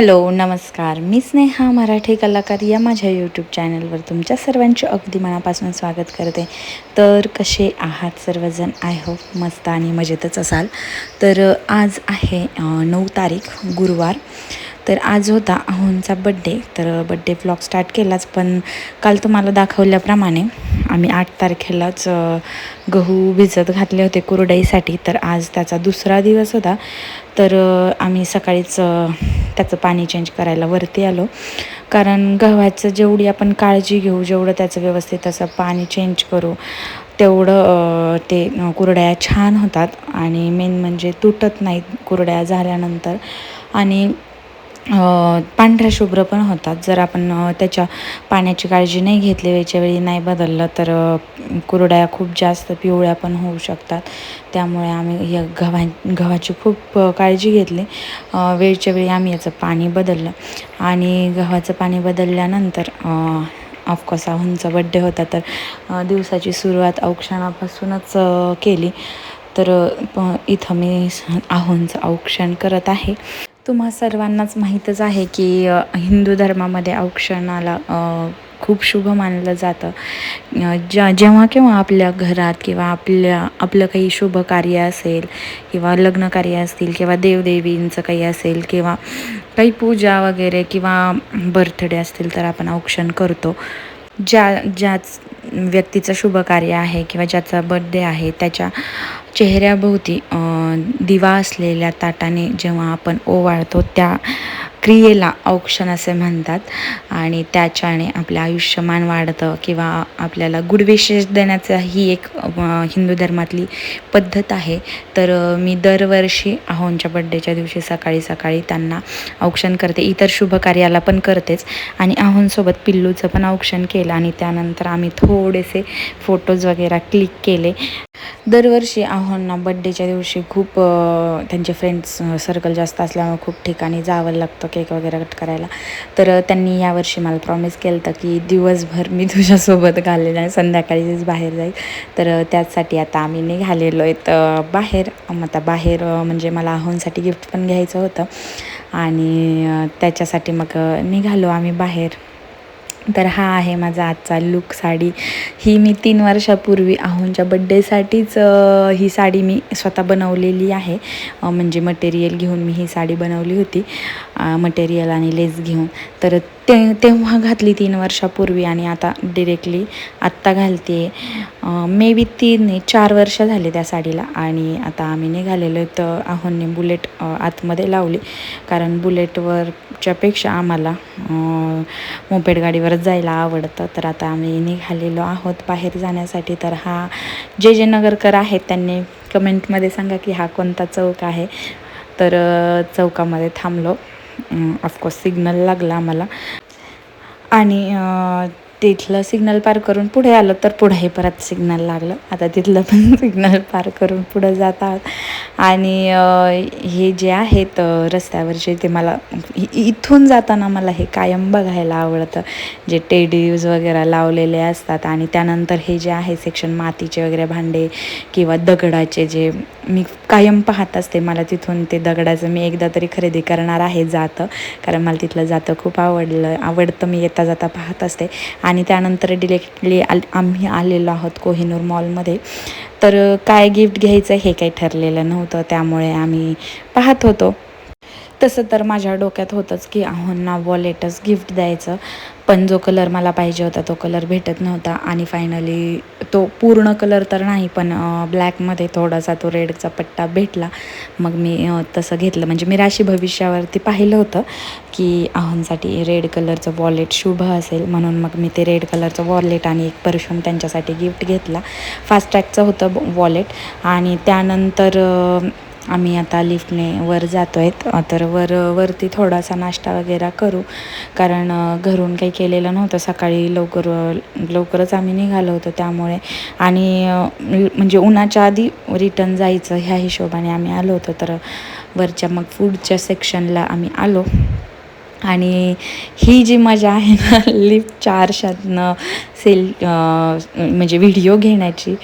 Hello नमस्कार. मी स्नेहा मराठी कलाकार या माझ्या यूट्यूब चॅनलवर तुमच्या सर्वांचे अगदी मनापासून स्वागत करते. तर कसे आहात सर्वजण? आय होप मस्त आणि मजेतच असाल. तर आज आहे नऊ तारीख गुरुवार. तर आज होता अहोंचा बड्डे तर बड्डे ब्लॉग स्टार्ट केलाच पण काल तुम्हाला दाखवल्याप्रमाणे आम्ही आठ तारखेलाच गहू भिजत घातले होते कुरडईसाठी. तर आज त्याचा दुसरा दिवस होता. तर आम्ही सकाळीच त्याचं पाणी चेंज करायला वरती आलो. कारण गव्हाचं जेवढी आपण काळजी घेऊ जेवढं त्याचं व्यवस्थित असं पाणी चेंज करू तेवढं ते कुरड्या छान होतात. आणि मेन म्हणजे तुटत नाहीत कुरड्या झाल्यानंतर. आणि पांढऱ्या शुभ्र पण होतात. जर आपण त्याच्या पाण्याची काळजी नाही घेतली वेळच्या वेळी नाही बदललं तर कुरड्या खूप जास्त पिवळ्या पण होऊ शकतात. त्यामुळे आम्ही या गव्हा गव्हाची खूप काळजी घेतली. वेळच्या वेळी आम्ही याचं पाणी बदललं. आणि गव्हाचं पाणी बदलल्यानंतर ऑफकोर्स आहुंचा बड्डे होता तर दिवसाची सुरुवात औक्षणापासूनच केली. तर प इथं मी स- औक्षण करत आहे. तुम्हा सर्वांनाच माहीतच आहे की हिंदू धर्मामध्ये औक्षणाला खूप शुभ मानलं जातं. ज्या जेव्हा केव्हा आपल्या घरात किंवा आपल्या आपलं काही शुभ कार्य असेल किंवा लग्न कार्य असतील किंवा देवदेवींचं काही असेल किंवा काही पूजा वगैरे किंवा बर्थडे असतील तर आपण औक्षण करतो. ज्या ज्याच व्यक्तीचं शुभ कार्य आहे किंवा ज्याचा बड्डे आहे त्याच्या चेहऱ्याभोवती दिवा असलेल्या ताटाने जेव्हा आपण ओवाळतो त्या क्रियेला औक्षण असे म्हणतात. आणि त्याच्याने आपलं आयुष्यमान वाढतं किंवा आपल्याला गुडविशेष देण्याचा ही एक हिंदू धर्मातली पद्धत आहे. तर मी दरवर्षी आहोंच्या बड्डेच्या दिवशी सकाळी सकाळी त्यांना औक्षण करते. इतर शुभ कार्याला पण करतेच. आणि आहोंसोबत पिल्लूचं पण औक्षण केलं आणि त्यानंतर आम्ही थोडेसे फोटोज वगैरे क्लिक केले. दरवर्षी आहोंना बड्डेच्या दिवशी खूप त्यांचे फ्रेंड्स सर्कल जास्त असल्यामुळे खूप ठिकाणी जावं लागतं. केक वगैरे कट करायला. तर त्यांनी यावर्षी मला प्रॉमिस केलं होतं की दिवसभर मी तुझ्यासोबत घालेलं आहे संध्याकाळीच बाहेर जाईल. तर त्याचसाठी आता आम्ही निघालेलो आहेत बाहेर. मग आता बाहेर म्हणजे मला आहोंसाठी गिफ्ट पण घ्यायचं होतं. आणि त्याच्यासाठी मग निघालो आम्ही बाहेर. तर हा आहे माझा आजचा लुक साडी. ही मी तीन वर्षापूर्वी आहोंच्या बड्डेसाठीच ही साडी मी स्वतः बनवलेली आहे. म्हणजे मटेरियल घेऊन मी ही साडी बनवली होती. मटेरियल आणि लेस घेऊन. तर ते तेव्हा घातली तीन वर्षापूर्वी आणि आता डिरेक्टली आत्ता घालते मे बी तीन नाही चार वर्ष झाले त्या साडीला आणि आता आम्ही निघालेलो तर आहोंनी बुलेट आतमध्ये लावली. कारण बुलेटवरच्या पेक्षा आम्हाला मोपेड गाडीवरच जायला आवडतं. तर आता आम्ही निघालेलो आहोत बाहेर जाण्यासाठी. तर हा जे जे नगरकर आहेत त्यांनी कमेंटमध्ये सांगा की हा कोणता चौक आहे. तर चौकामध्ये थांबलो. ऑफकोर्स सिग्नल लागला आम्हाला. आणि तिथलं सिग्नल पार करून पुढे आलं तर पुढेही परत सिग्नल लागलं. आता तिथलं पण सिग्नल पार करून पुढं जात आहोत आणि हे जे आहेत रस्त्यावरचे ते मला इ- इथून जाताना मला हे कायम बघायला आवडतं. जे टेडीज वगैरे लावलेले असतात आणि त्यानंतर हे जे आहे सेक्शन मातीचे वगैरे भांडे किंवा दगडाचे जे मी कायम पाहत असते मला तिथून ते दगडाचं मी एकदा तरी खरेदी करणार आहे जातं. कारण मला तिथलं जातं खूप आवडलं आवडतं मी येता जाता पाहत असते. आणि त्यानंतर डिरेक्टली आल आम्ही आलेलो आहोत कोहिनूर मॉलमध्ये तर काय गिफ्ट घ्यायचं हे काही ठरलेलं नव्हतं त्यामुळे आम्ही पाहत होतो. तसं तर माझ्या डोक्यात होतंच की अहोंना वॉलेटच गिफ्ट द्यायचं. पण जो कलर मला पाहिजे होता तो कलर भेटत नव्हता. आणि फायनली तो पूर्ण कलर तर नाही पण ब्लॅकमध्ये थोडासा तो रेडचा पट्टा भेटला. मग मी तसं घेतलं. म्हणजे मी राशी भविष्यावरती पाहिलं होतं की आहोंसाठी रेड कलरचं वॉलेट शुभ असेल. म्हणून मग मी ते रेड कलरचं वॉलेट आणि एक परफ्यूम त्यांच्यासाठी गिफ्ट घेतला. फास्ट ट्रॅकचं होतं वॉलेट आणि त्यानंतर आम्ही आता लिफ्टने वर जातो आहेत तर वर वरती थोडासा नाश्ता वगैरे करू. कारण घरून काही केलेलं नव्हतं. सकाळी लवकर लवकरच आम्ही निघालो होतो त्यामुळे. आणि म्हणजे उन्हाच्या आधी रिटर्न जायचं ह्या हिशोबाने आम्ही आलो होतो. तर वरच्या मग फूडच्या सेक्शनला आम्ही आलो. आणि ही जी मजा आहे ना लिफ्ट चारशातनं सेल म्हणजे व्हिडिओ घेण्याची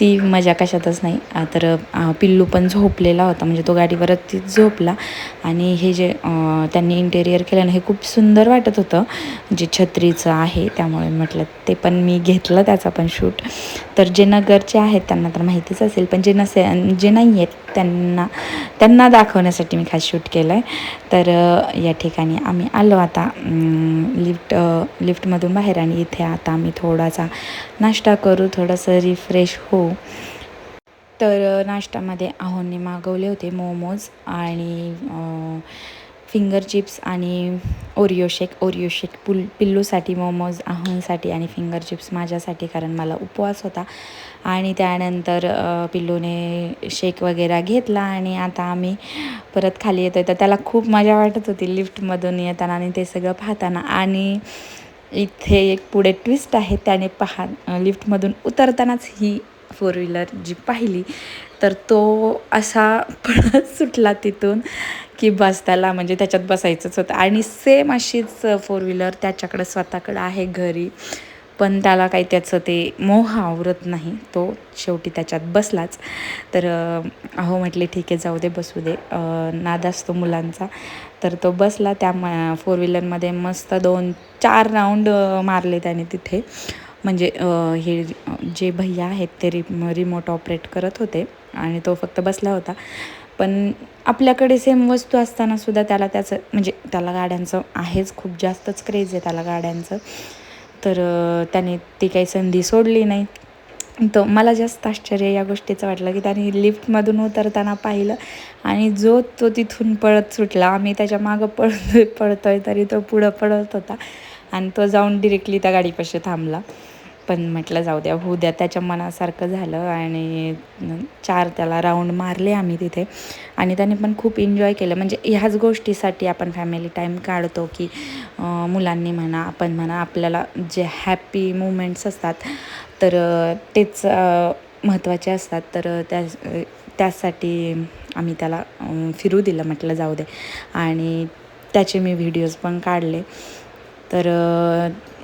ती मजा कशातच नाही. तर पिल्लू पण झोपलेला होता. म्हणजे तो गाडीवरच ती झोपला. आणि हे जे त्यांनी इंटेरियर केलं ना हे खूप सुंदर वाटत होतं. जे छत्रीचं आहे त्यामुळे म्हटलं ते पण मी घेतलं त्याचा पण शूट. तर जे नगरचे आहेत त्यांना तर माहितीच असेल. पण जे नसे जे नाही आहेत त्यांना त्यांना दाखवण्यासाठी मी खास शूट केलं आहे तर या ठिकाणी आम्ही आलो आता. लिफ्ट लिफ्टमधून बाहेर आणि इथे आता आम्ही थोडासा नाश्ता करू थोडंसं रिफ्रेश होऊ. तर नाश्त्यामध्ये आहोंनी मागवले होते मोमोज आणि फिंगर चिप्स आणि ओरिओ शेक. ओरिओ शेक पुल पिल्लूसाठी मोमोज आहोंसाठी आणि फिंगर चिप्स माझ्यासाठी कारण मला उपवास होता. आणि त्यानंतर पिल्लूने शेक वगैरे घेतला आणि आता आम्ही परत खाली येतो तर त्याला खूप मजा वाटत होती लिफ्टमधून येताना आणि ते सगळं पाहताना. आणि इथे एक पुढे ट्विस्ट आहे. त्याने पहा लिफ्टमधून उतरतानाच ही फोर व्हीलर जी पाहिली तर तो असा पळत सुटला तिथून की बस त्याला म्हणजे त्याच्यात बसायचंच होतं. आणि सेम अशीच फोर व्हीलर त्याच्याकडं स्वतःकडं आहे घरी पण त्याला काही त्याचं ते मोह आवरत नाही. तो शेवटी त्याच्यात बसलाच. तर अहो म्हटले ठीक आहे जाऊ दे बसू दे. नाद असतो मुलांचा. तर तो बसला त्या म फोर व्हीलरमध्ये मस्त दोन चार राऊंड मारले त्याने तिथे. म्हणजे हे जे भैया आहेत ते रि रिमोट ऑपरेट करत होते आणि तो फक्त बसला होता. पण आपल्याकडे सेम वस्तू असताना सुद्धा त्याला त्याचं म्हणजे त्याला गाड्यांचं आहेच खूप जास्तच क्रेज आहे त्याला गाड्यांचं. तर त्याने ती काही संधी सोडली नाही. तर मला जास्त आश्चर्य या गोष्टीचं वाटलं की त्याने लिफ्टमधून उतरताना पाहिलं आणि जो तो तिथून पळत सुटला. आम्ही त्याच्या मागं पळतोय पळतोय तरी तो पुढं पळत होता. आणि तो जाऊन डिरेक्टली त्या गाडीपाशी थांबला. पण म्हटलं जाऊ द्या होऊ द्या. त्याच्या मनासारखं झालं आणि चार त्याला राऊंड मारले आम्ही तिथे. आणि त्याने पण खूप एन्जॉय केलं. म्हणजे ह्याच गोष्टीसाठी आपण फॅमिली टाईम काढतो की मुलांनी म्हणा आपण म्हणा आपल्याला जे हॅपी मुमेंट्स असतात तर तेच महत्त्वाचे असतात. तर त्या त्यासाठी आम्ही त्याला फिरू दिलं. म्हटलं जाऊ दे. आणि त्याचे मी व्हिडिओज पण काढले. तर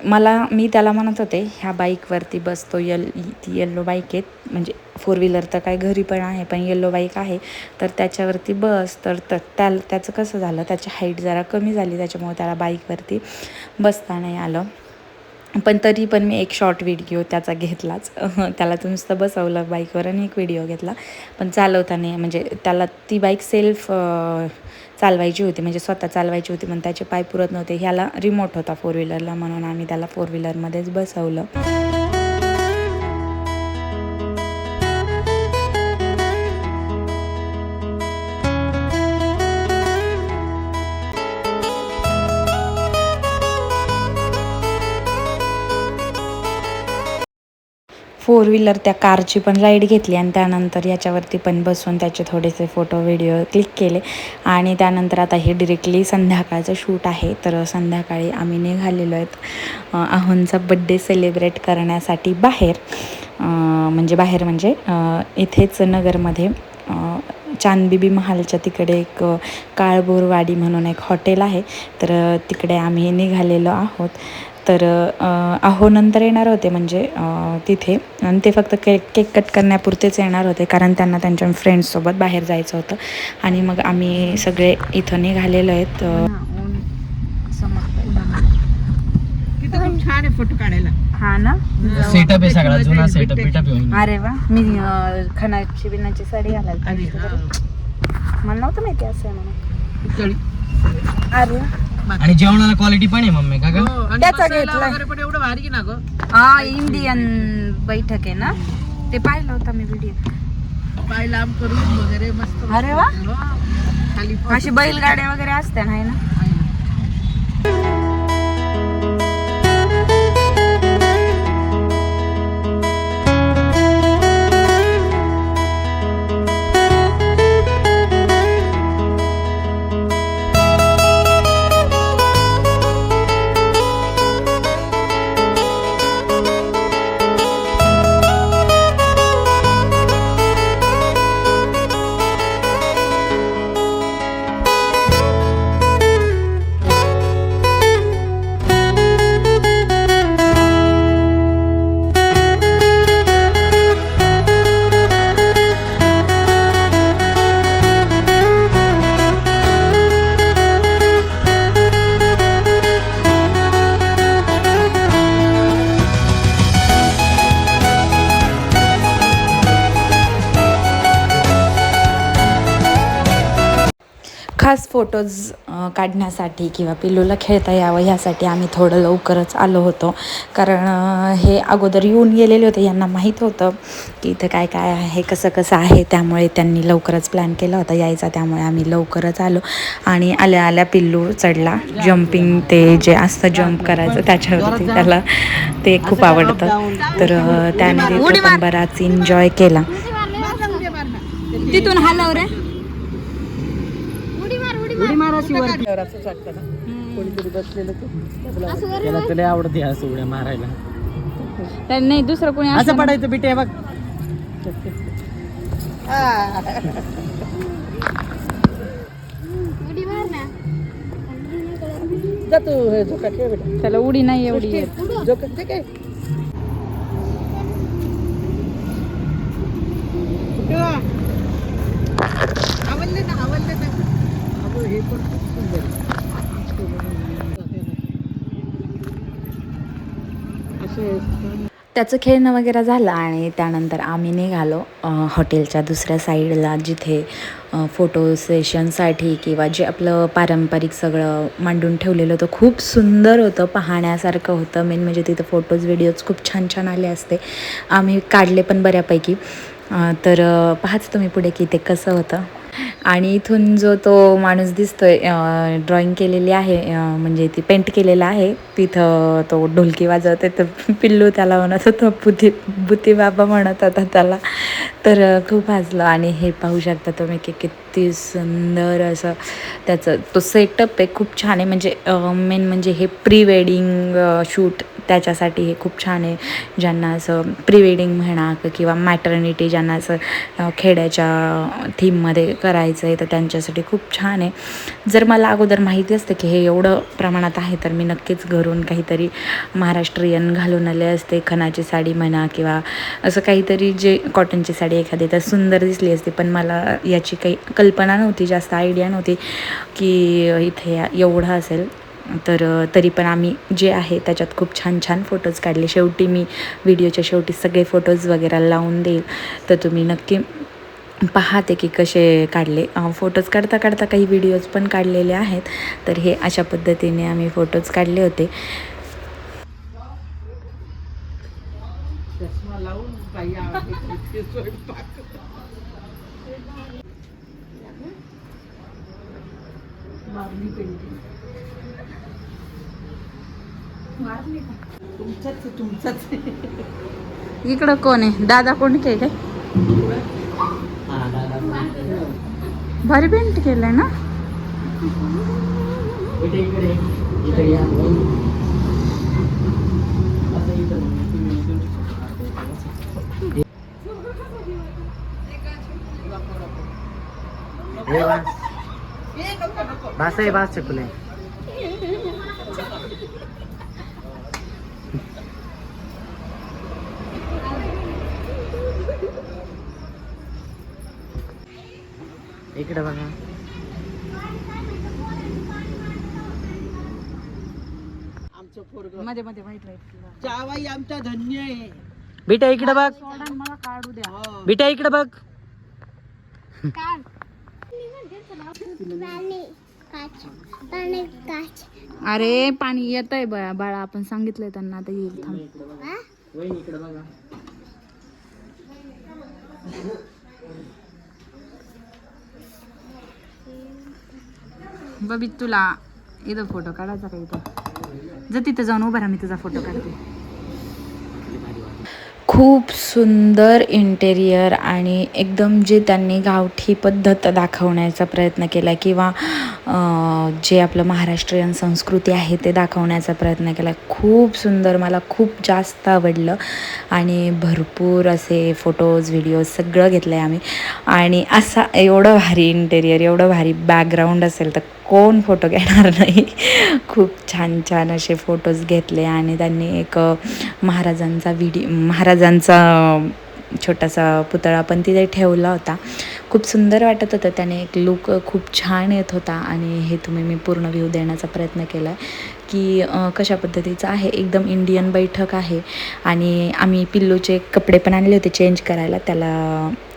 मला मी त्याला म्हणत होते ह्या बाईकवरती बसतो यल ती येल्लो बाईक आहेत. म्हणजे फोर व्हीलर तर काय घरी पण आहे पण येल्लो बाईक आहे. तर त्याच्यावरती बस तर त्या त्याचं कसं झालं त्याची हाईट जरा कमी झाली त्याच्यामुळे त्याला बाईकवरती बसता नाही आलं. पण तरी पण मी एक शॉर्ट व्हिडिओ त्याचा घेतलाच. त्याला तर नुसतं बसवलं बाईकवर आणि एक व्हिडिओ घेतला. पण चालवताना म्हणजे त्याला ती बाईक सेल्फ चालवायची होती म्हणजे स्वतः चालवायची होती पण त्याचे पाय पुरत नव्हते. ह्याला रिमोट होता फोर व्हीलरला म्हणून आम्ही त्याला फोर व्हीलरमध्येच बसवलं. फोर व्हीलर त्या कारची पण राईड घेतली आणि त्यानंतर याच्यावरती पण बसून त्याचे थोडेसे फोटो व्हिडिओ क्लिक केले. आणि त्यानंतर आता हे डिरेक्टली संध्याकाळचं शूट आहे. तर संध्याकाळी आम्ही निघालेलो आहेत अहोंचा आहोंचा बड्डे सेलिब्रेट करण्यासाठी बाहेर. म्हणजे बाहेर म्हणजे इथेच नगरमध्ये चांदबीबी चांदबिबी महालच्या तिकडे एक काळबोरवाडी काळभोरवाडी म्हणून एक हॉटेल आहे. तर तिकडे आम्ही निघालेलो आहोत. तर अहो नंतर येणार होते म्हणजे तिथे. आणि ते फक्त केक केक कट करण्यापुरतेच येणार होते कारण त्यांना त्यांच्या फ्रेंड्ससोबत बाहेर जायचं होतं. आणि मग आम्ही सगळे इथं निघालेलो आहेत छान आहे फोटो काढायला. हा ना? सेटअप आहे सगळा जुना सेटअप बिटअप आहे अरे वा मी खनाची बिनाची साडी घालायला. मला नव्हतं माहिती असं आहे म्हणून. अरे. आणि जेवणाला क्वालिटी पण आहे मम्मी का ग? हो, आणि त्याचा घेतलाय. वगैरे पण एवढं भारी ना ग. हा इंडियन बैठक आहे ना? ते पाहिलं होतं मी व्हिडिओ पाय लांब करून वगैरे मस्त अरे वा. हो. खाली अशी बैलगाड्या वगैरे असते ना? है ना. फोटोज काढण्यासाठी किंवा पिल्लूला खेळता यावं ह्यासाठी आम्ही थोडं लवकरच आलो होतो. कारण हे अगोदर येऊन गेलेले होते यांना माहीत होतं की इथं काय काय आहे कसं कसं आहे. त्यामुळे त्यांनी लवकरच प्लॅन केला होता यायचा त्यामुळे आम्ही लवकरच आलो. आणि आल्या आल्या पिल्लू चढला. जम्पिंग ते जे असतं जम्प करायचं त्याच्यावरती त्याला ते खूप आवडतं. तर त्याने बराच एन्जॉय केला. तिथून हलव रे. उडी मार अशी वर असं वाटतं ना? कोणीतरी बसलेलं ते. त्याला तुला आवडते असं उड्या मारायला. नाही दुसरं कोणी असं पडायचं बिटे बघ. आ. जा तू हे झोका ठेव बेटा. त्याला उडी नाही एवढी येत. झोका ते काय. आवडले ना आवडले ना अगं, हे पण खूप सुंदर असे त्याचं खेळणं वगैरे झालं आणि त्यानंतर आम्ही निघालो हॉटेलच्या दुसऱ्या साईडला जिथे फोटो सेशनसाठी किंवा जे आपलं पारंपरिक सगळं मांडून ठेवलेलं होतं खूप सुंदर होतं पाहण्यासारखं होतं. मेन म्हणजे तिथं फोटोज व्हिडिओज खूप छान छान आले असते. आम्ही काढले पण बऱ्यापैकी. तर पाहाच तुम्ही पुढे की ते कसं होतं. आणि इथून जो तो माणूस दिसतोय ड्रॉइंग केलेली आहे म्हणजे ती पेंट केलेला आहे तिथं तो ढोलकी वाजवते तर पिल्लू त्याला म्हणत होता बुती बुती बाबा म्हणत होता त्याला. तर खूप हसलं. आणि हे पाहू शकता तुम्ही की किती सुंदर असं त्याचं तो सेटअप आहे. खूप छान आहे. म्हणजे मेन म्हणजे हे प्री वेडिंग शूट त्याच्यासाठी हे खूप छान आहे. ज्यांना असं प्री वेडिंग म्हणा किंवा मॅटर्निटी ज्यांना असं खेड्याच्या थीममध्ये करायचं आहे तर त्यांच्यासाठी खूप छान आहे. जर मला अगोदर माहिती असतं की हे एवढं प्रमाणात आहे तर मी नक्कीच घरून काहीतरी महाराष्ट्रीयन घालून आले असते. खणाची साडी म्हणा किंवा असं काहीतरी जे कॉटनची साडी एखादी तर सुंदर दिसली असती. पण मला याची काही कल्पना नव्हती जास्त आयडिया नव्हती की इथे एवढं असेल. तर तरी पण आम्ही जे आहे त्याच्यात खूप छान छान फोटोज काढले. शेवटी मी व्हिडिओच्या शेवटी सगळे फोटोज वगैरे लावून देईल. तर तुम्ही नक्की पाहते की कसे काढले. फोटोज काढता काढता काही व्हिडिओज पण काढलेले आहेत. तर हे अशा पद्धतीने आम्ही फोटोज काढले होते चष्मा लावून बाई आवडते स्वयंपाक मारली पेंटिंग तुमचाच तुमचाच. इकडं कोण आहे? दादा कोण काय काय भारी पेंट केलंय ना. बास. आहे बास चकुले इकडे बघा. आमचं पोरगं. मध्ये मध्ये व्हाईट लाइट जावाई आमचा धन्य आहे. बेटा इकडे बघ. मला काढू द्या. बेटा इकडे बघ. अरे पाणी येत आहे बळा. बाळा आपण सांगितलंय त्यांना आता येईल थांब. इकडे बघा. बबी तुला इथं फोटो काढायचा का इथं? जर तिथं जाऊन उभा राहा मी तुझा फोटो काढते. खूप सुंदर इंटेरियर आणि एकदम जे त्यांनी गावठी पद्धत दाखवण्याचा प्रयत्न केला किंवा जे आपलं महाराष्ट्रीयन संस्कृती आहे ते दाखवण्याचा प्रयत्न केला. खूप सुंदर मला खूप जास्त आवडलं. आणि भरपूर असे फोटोज व्हिडिओज सगळं घेतलं आहे आम्ही. आणि असा एवढं भारी इंटेरियर एवढं भारी बॅकग्राऊंड असेल तर कोण फोटो घेणार नाही. खूप छान छान असे फोटोज घेतले आणि त्यांनी एक महाराजांचा व्हिडिओ महाराजांचा छोटासा पुतळा पण तिथे ठेवला होता. खूप सुंदर वाटत होतं. त्याने एक लुक खूप छान येत होता आणि हे तुम्ही मी पूर्ण व्ह्यू देण्याचा प्रयत्न केला आहे की कशा पद्धतीचं आहे. एकदम इंडियन बैठक आहे आणि आम्ही पिल्लूचे कपडे पण आणले होते चेंज करायला. त्याला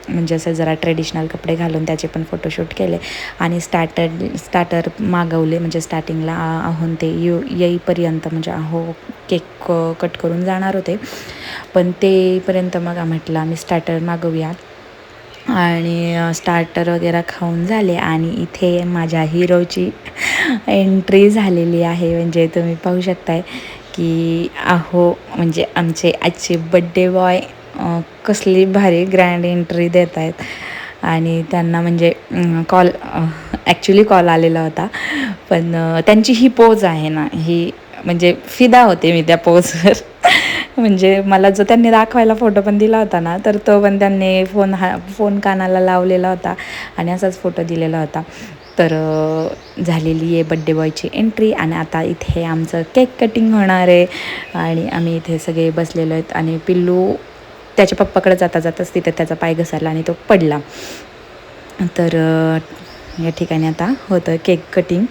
म्हणजे असं जरा ट्रेडिशनल कपडे घालून त्याचे पण फोटोशूट केले आणि स्टार्टर स्टार्टर मागवले. म्हणजे स्टार्टिंगला आहोन ते येऊ येईपर्यंत म्हणजे अहो केक कट करून जाणार होते. पण तेपर्यंत मग म्हटलं आम्ही स्टार्टर मागवूया. आणि स्टार्टर वगैरे खाऊन झाले आणि इथे माझ्या हिरोची एंट्री झालेली आहे. म्हणजे तुम्ही पाहू शकताय की अहो म्हणजे आमचे आजचे बड्डे बॉय कसली भारी ग्रँड एंट्री देत आहेत आणि त्यांना म्हणजे कॉल ॲक्च्युली कॉल आलेला होता. पण त्यांची ही पोज आहे ना ही म्हणजे फिदा होते मी त्या पोजवर म्हणजे मला जो त्यांनी दाखवायला फोटो पण दिला होता ना तर तो पण त्यांनी फोन हा फोन कानाला लावलेला होता आणि असाच फोटो दिलेला होता. तर झालेली आहे बड्डे बॉयची एंट्री आणि आता इथे आमचं केक कटिंग होणार आहे आणि आम्ही इथे सगळे बसलेलो आहेत आणि पिल्लू त्याच्या पप्पाकडे जाता जाताच तिथे त्याचा पाय घसरला आणि तो पडला. तर या ठिकाणी आता होतं केक कटिंग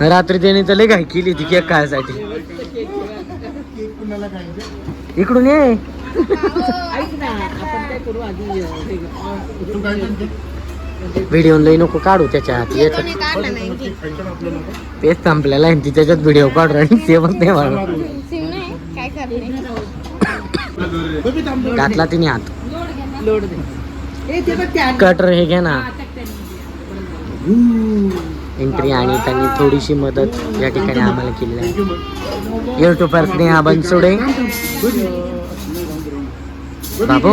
रात्री त्याने तर लय घाई केली होती केक खायसाठी. इकडून ये. ऐक ना आपण काय करू आधी अं, व्हिडिओ लई नको काढू त्याच्यात याच्यात. तेच संपलेला आहे ती त्याच्यात व्हिडिओ काढू आणि ते पण नाही म्हणू घातला तिने हात. ते कटर हे घे ना. एंट्री आणि त्यांनी थोडीशी मदत या ठिकाणी आम्हाला केली आहे. युट्यूबर स्नेहा बनसोडे बाबू.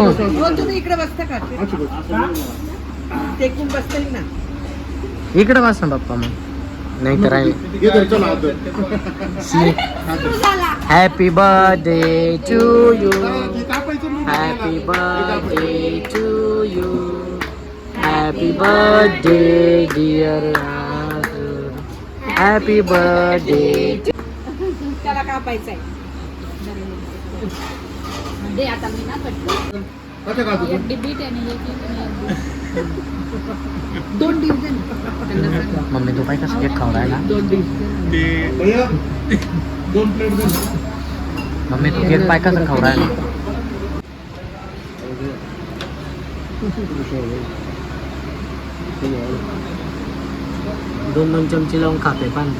इकडे बस ना बाप्पा मग. नाही तर happy birthday to you happy birthday to you happy birthday dear happy birthday त्याला कापायचंय. दोन डिव्हिजन मम्मी तू काय कसं केक खाऊ राहिला? दोन डिव्हिजन मम्मी तू केक पाय कसं खाऊ राहिला? दोन दोन चमचे लावून खाते पान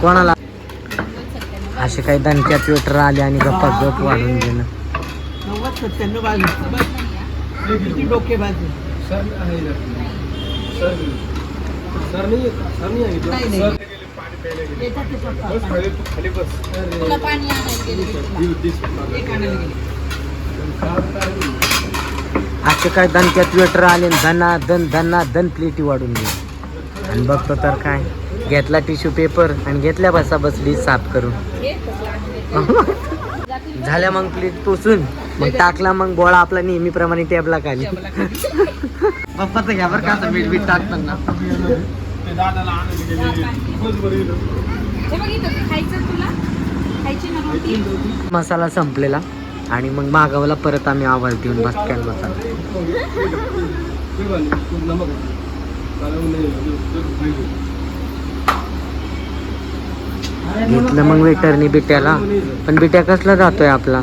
कोणाला? असे काही दणक्या ट्विटर आले आणि गप्पा गप वाढून गेलं. नव्वद सत्त्याण्णव बाजू. डोके बाजू? नाही नाही येतात ते पप्पा. तुला पाणी आणायला गेले ते तुला. एक आणायला गेले. असे काय दणक्या ट्विटर आले धना धन धना धन प्लेटी वाढून गेली. आणि बघतो तर काय घेतला टिश्यू पेपर आणि घेतल्या बसा बसली साफ करून. झाल्या मग प्लेट पुसून मग टाकला मग गोळा आपला नेहमीप्रमाणे टेबला खाली. पप्पाचं घ्या बरं का मीठ बीठ टाकताना. मसाला संपलेला. आणि मग मागवला परत आम्ही आवाज देऊन बसक्यान मसाला घेतलं मग वेटरनी बिट्याला. पण बिट्या कसला जातोय आपला?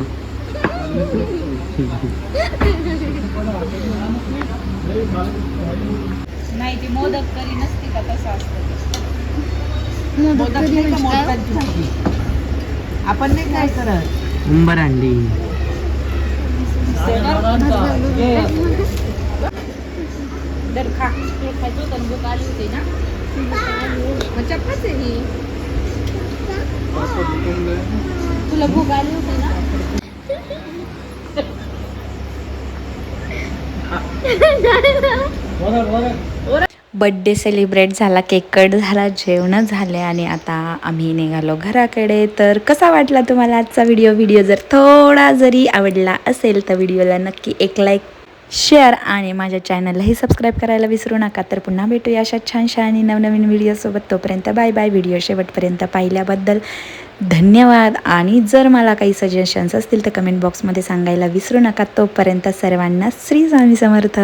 नाही ती मोदक करी नसती का तसं असतं मोदक भाजी आपण नाही काय करत उंबर अंडी खा तुला खायचं होतं भूक आली होती ना मग चप्पाच आहे ही तुला भूक आली होती ना बड्डे सेलिब्रेट झाला केक कट झाला जेवणं झाले आणि आता आम्ही निघालो घराकडे. तर कसा वाटला तुम्हाला आजचा व्हिडिओ व्हिडिओ जर थोडा जरी आवडला असेल तर व्हिडिओला नक्की एक लाईक शेअर आणि माझ्या चॅनललाही सबस्क्राईब करायला विसरू नका. तर पुन्हा भेटूया अशा छानशा आणि नवनवीन व्हिडिओसोबत तोपर्यंत बाय बाय व्हिडिओ शेवटपर्यंत पाहिल्याबद्दल धन्यवाद. आणि जर मला काही सजेशन्स असतील तर कमेंट बॉक्समध्ये सांगायला विसरू नका. तोपर्यंत सर्वांना श्री स्वामी समर्थ.